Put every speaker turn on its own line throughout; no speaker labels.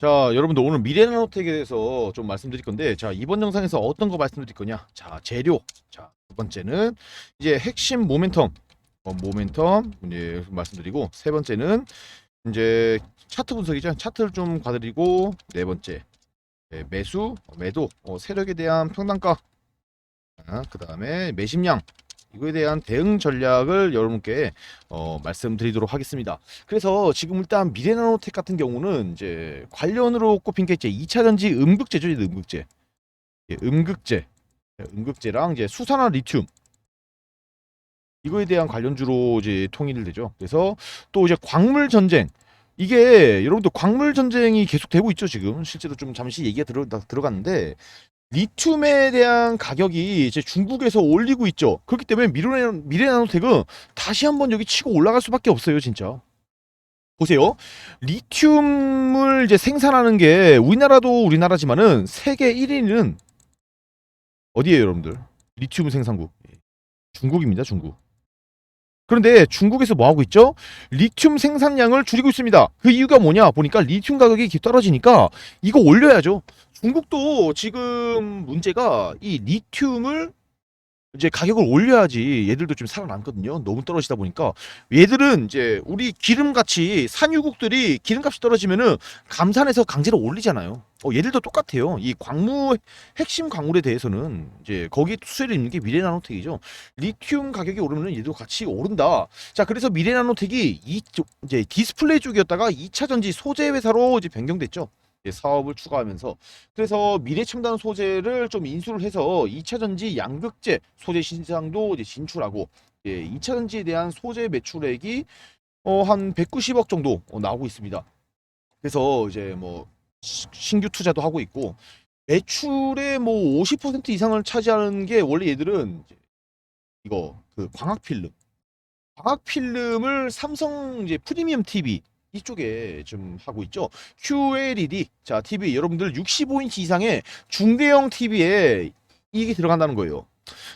자, 여러분들 오늘 미래나노텍에 대해서 좀 말씀드릴 건데, 자, 이번 영상에서 어떤 거 말씀드릴 거냐? 자, 재료. 자, 두 번째는 이제 핵심 모멘텀. 어, 모멘텀 이제 말씀드리고, 세 번째는 이제 차트 분석이죠. 차트를 좀 봐드리고, 네 번째 네, 매수, 어, 매도, 어, 세력에 대한 평단가. 아, 그 다음에 매심량. 이거에 대한 대응 전략을 여러분께 어, 말씀드리도록 하겠습니다. 그래서 지금 일단 미래나노텍 같은 경우는 이제 관련으로 꼽힌 게 이제 2차 전지 음극재죠, 이제 음극재. 예, 음극재. 예, 음극재랑 이제 수산화 리튬. 이거에 대한 관련주로 이제 통일이 되죠. 그래서 또 이제 광물 전쟁. 이게 여러분들 광물 전쟁이 계속 되고 있죠, 지금. 실제로 좀 잠시 얘기가 들어, 들어갔는데 리튬에 대한 가격이 이제 중국에서 올리고 있죠. 그렇기 때문에 미래, 미래 나노텍은 다시 한번 여기 치고 올라갈 수밖에 없어요, 진짜. 보세요. 리튬을 이제 생산하는 게 우리나라도 우리나라지만은 세계 1위는 어디예요, 여러분들? 리튬 생산국. 중국입니다, 중국. 그런데 중국에서 뭐 하고 있죠? 리튬 생산량을 줄이고 있습니다. 그 이유가 뭐냐? 보니까 리튬 가격이 떨어지니까 이거 올려야죠. 중국도 지금 문제가 이 리튬을 이제 가격을 올려야지 얘들도 좀 살아남거든요. 너무 떨어지다 보니까 얘들은 이제 우리 기름같이 산유국들이 기름값이 떨어지면은 감산해서 강제로 올리잖아요. 어, 얘들도 똑같아요. 이 광무 핵심 광물에 대해서는 이제 거기 수혜를 입는 게 미래나노텍이죠. 리튬 가격이 오르면 얘도 같이 오른다. 자, 그래서 미래나노텍이 이쪽 이제 디스플레이 쪽이었다가 2차 전지 소재 회사로 이제 변경됐죠. 이제 사업을 추가하면서 그래서 미래첨단 소재를 좀 인수를 해서 2차 전지 양극재 소재 시장도 이제 진출하고 예, 2차 전지에 대한 소재 매출액이 어, 한 190억 정도 어, 나오고 있습니다. 그래서 이제 뭐 시- 신규 투자도 하고 있고 매출의 뭐 50% 이상을 차지하는 게 원래 얘들은 이거 그 광학 필름 광학 필름을 삼성 이제 프리미엄 TV 이쪽에 좀 하고 있죠. QLED 자 TV 여러분들 65인치 이상의 중대형 TV에 이게 들어간다는 거예요.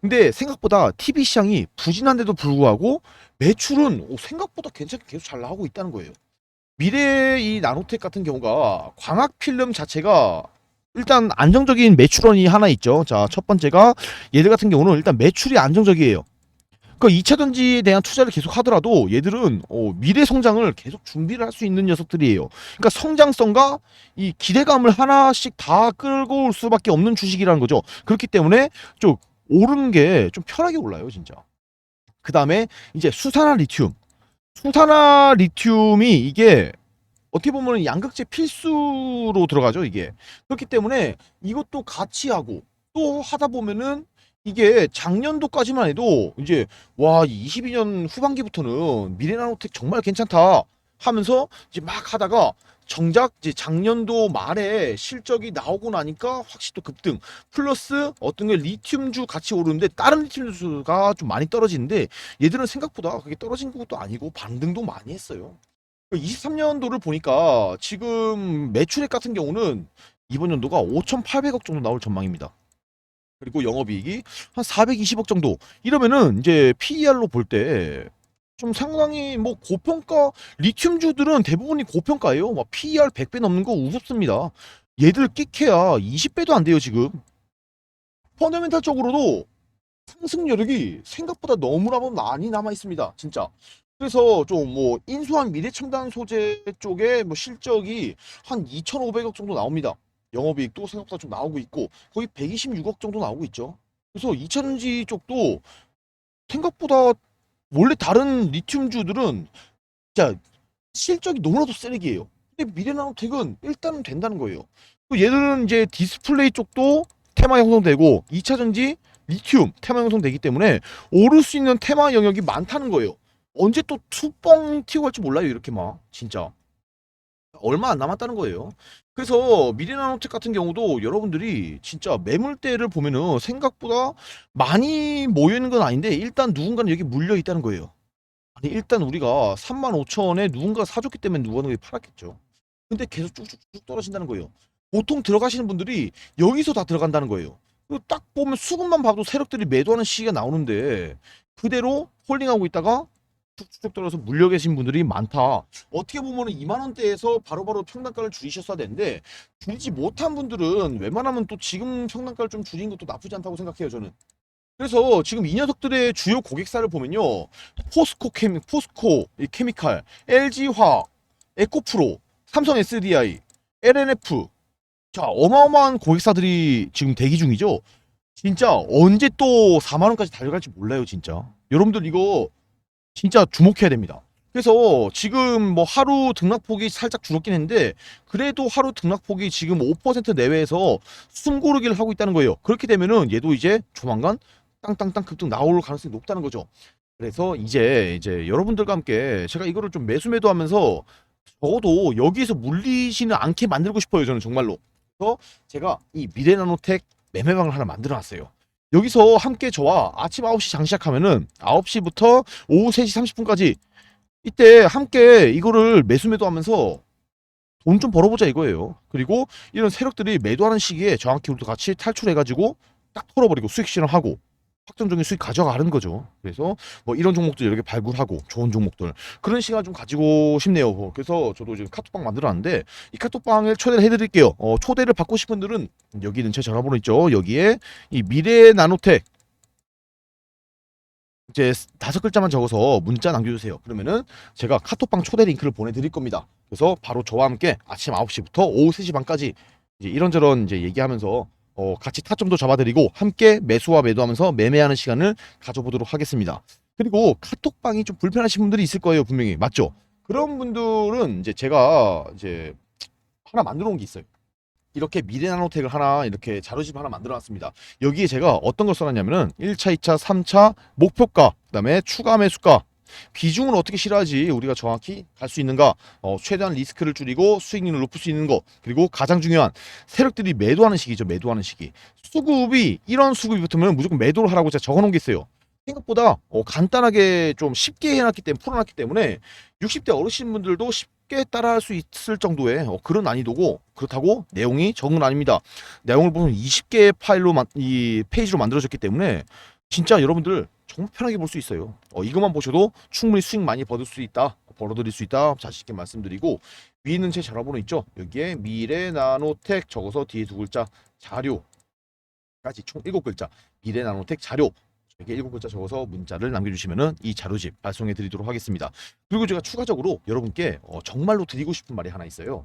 근데 생각보다 TV 시장이 부진한데도 불구하고 매출은 오, 생각보다 괜찮게 계속 잘 나오고 있다는 거예요. 미래 이 나노텍 같은 경우가 광학 필름 자체가 일단 안정적인 매출원이 하나 있죠. 자, 첫 번째가 얘들 같은 경우는 일단 매출이 안정적이에요. 그 2차 전지에 대한 투자를 계속 하더라도 얘들은 어, 미래 성장을 계속 준비를 할 수 있는 녀석들이에요. 그러니까 성장성과 이 기대감을 하나씩 다 끌고 올 수밖에 없는 주식이라는 거죠. 그렇기 때문에 좀 오르는 게 좀 편하게 올라요, 진짜. 그 다음에 이제 수산화 리튬. 수산화 리튬이 이게 어떻게 보면 양극재 필수로 들어가죠, 이게. 그렇기 때문에 이것도 같이 하고 또 하다 보면은 이게 작년도까지만 해도 이제 와 22년 후반기부터는 미래나노텍 정말 괜찮다 하면서 이제 막 하다가 정작 이제 작년도 말에 실적이 나오고 나니까 확실히 또 급등 플러스 어떤 게 리튬주 같이 오르는데 다른 리튬주가 좀 많이 떨어지는데 얘들은 생각보다 그게 떨어진 것도 아니고 반등도 많이 했어요. 23년도를 보니까 지금 매출액 같은 경우는 이번 연도가 5,800억 정도 나올 전망입니다. 그리고 영업이익이 한 420억 정도 이러면은 이제 PER로 볼 때 좀 상당히 뭐 고평가 리튬주들은 대부분이 고평가예요. 막 PER 100배 넘는 거 우습습니다. 얘들 끽해야 20배도 안 돼요 지금. 펀더멘탈적으로도 상승 여력이 생각보다 너무나 많이 남아 있습니다. 진짜. 그래서 좀 뭐 인수한 미래첨단 소재 쪽에 뭐 실적이 한 2,500억 정도 나옵니다. 영업이익도 생각보다 좀 나오고 있고 거의 126억 정도 나오고 있죠. 그래서 2차전지 쪽도 생각보다 원래 다른 리튬주들은 진짜 실적이 너무나도 쓰레기예요. 근데 미래나노텍은 일단은 된다는 거예요. 또 얘들은 이제 디스플레이 쪽도 테마 형성되고 2차전지 리튬 테마 형성되기 때문에 오를 수 있는 테마 영역이 많다는 거예요. 언제 또 투뻥 튀고 갈지 몰라요 이렇게 막 진짜 얼마 안 남았다는 거예요. 그래서 미래나노텍 같은 경우도 여러분들이 진짜 매물대를 보면은 생각보다 많이 모여 있는 건 아닌데 일단 누군가는 여기 물려 있다는 거예요. 아니 일단 우리가 35,000원에 누군가 사줬기 때문에 누군가 팔았겠죠. 근데 계속 쭉쭉쭉 떨어진다는 거예요. 보통 들어가시는 분들이 여기서 다 들어간다는 거예요. 그딱 보면 수급만 봐도 세력들이 매도하는 시기가 나오는데 그대로 홀딩하고 있다가 쭉쭉쭉 떨어서 물려 계신 분들이 많다. 어떻게 보면은 2만 원대에서 바로바로 평단가를 줄이셨어야 되는데 줄이지 못한 분들은 웬만하면 또 지금 평단가를 좀 줄인 것도 나쁘지 않다고 생각해요 저는. 그래서 지금 이 녀석들의 주요 고객사를 보면요. 포스코 케미, 포스코 이 케미칼, LG화학, 에코프로, 삼성 SDI, LNF. 자, 어마어마한 고객사들이 지금 대기 중이죠. 진짜 언제 또 4만 원까지 달려갈지 몰라요, 진짜. 여러분들 이거 진짜 주목해야 됩니다. 그래서 지금 뭐 하루 등락폭이 살짝 줄었긴 했는데 그래도 하루 등락폭이 지금 5% 내외에서 숨 고르기를 하고 있다는 거예요. 그렇게 되면은 얘도 이제 조만간 땅땅땅 급등 나올 가능성이 높다는 거죠. 그래서 이제 이제 여러분들과 함께 제가 이거를 좀 매수 매도 하면서 적어도 여기에서 물리지는 않게 만들고 싶어요. 저는 정말로. 그래서 제가 이 미래나노텍 매매방을 하나 만들어 놨어요. 여기서 함께 저와 아침 9시 장 시작하면은 9시부터 오후 3시 30분까지 이때 함께 이거를 매수 매도하면서 돈 좀 벌어보자 이거예요. 그리고 이런 세력들이 매도하는 시기에 정확히 우리도 같이 탈출해가지고 딱 털어버리고 수익 실현하고 확정적인 수익 가져가는 거죠. 그래서 뭐 이런 종목들 개 발굴하고 좋은 종목들 그런 시간 좀 가지고 싶네요. 그래서 저도 지금 카톡방 만들어놨는데 이 카톡방을 초대를 해드릴게요. 어, 초대를 받고 싶은 분들은 여기 있는 제 전화번호 있죠. 여기에 이 미래 나노텍 이제 다섯 글자만 적어서 문자 남겨주세요. 그러면은 제가 카톡방 초대 링크를 보내드릴 겁니다. 그래서 바로 저와 함께 아침 9시부터 오후 3시 반까지 이제 이런저런 이제 얘기하면서 어, 같이 타점도 잡아드리고 함께 매수와 매도하면서 매매하는 시간을 가져보도록 하겠습니다. 그리고 카톡방이 좀 불편하신 분들이 있을 거예요, 분명히 맞죠? 그런 분들은 이제 제가 이제 하나 만들어 놓은 게 있어요. 이렇게 미래나노텍을 하나 이렇게 자료집 하나 만들어 놨습니다. 여기에 제가 어떤 걸 써놨냐면은 1차, 2차, 3차 목표가, 그다음에 추가 매수가, 비중을 어떻게 실어야지 우리가 정확히 갈 수 있는가, 어, 최대한 리스크를 줄이고 수익률을 높일 수 있는 거, 그리고 가장 중요한 세력들이 매도하는 시기죠. 매도하는 시기. 수급이 이런 수급이 붙으면 무조건 매도를 하라고 제가 적어놓은 게 있어요. 생각보다 어, 간단하게 좀 쉽게 해놨기 때문에 풀어놨기 때문에 60대 어르신분들도 쉽게 따라할 수 있을 정도의 어, 그런 난이도고 그렇다고 내용이 적은 건 아닙니다. 내용을 보면 20개의 파일로 만, 이 페이지로 만들어졌기 때문에 진짜 여러분들 정말 편하게 볼 수 있어요. 어, 이것만 보셔도 충분히 수익 많이 벌을 수 있다, 벌어들일 수 있다 자신 있게 말씀드리고 위에 있는 제 전화번호 있죠? 여기에 미래 나노텍 적어서 뒤에 두 글자 자료까지 총 일곱 글자 미래 나노텍 자료 이렇게 일곱 글자 적어서 문자를 남겨주시면은 이 자료집 발송해 드리도록 하겠습니다. 그리고 제가 추가적으로 여러분께 어, 정말로 드리고 싶은 말이 하나 있어요.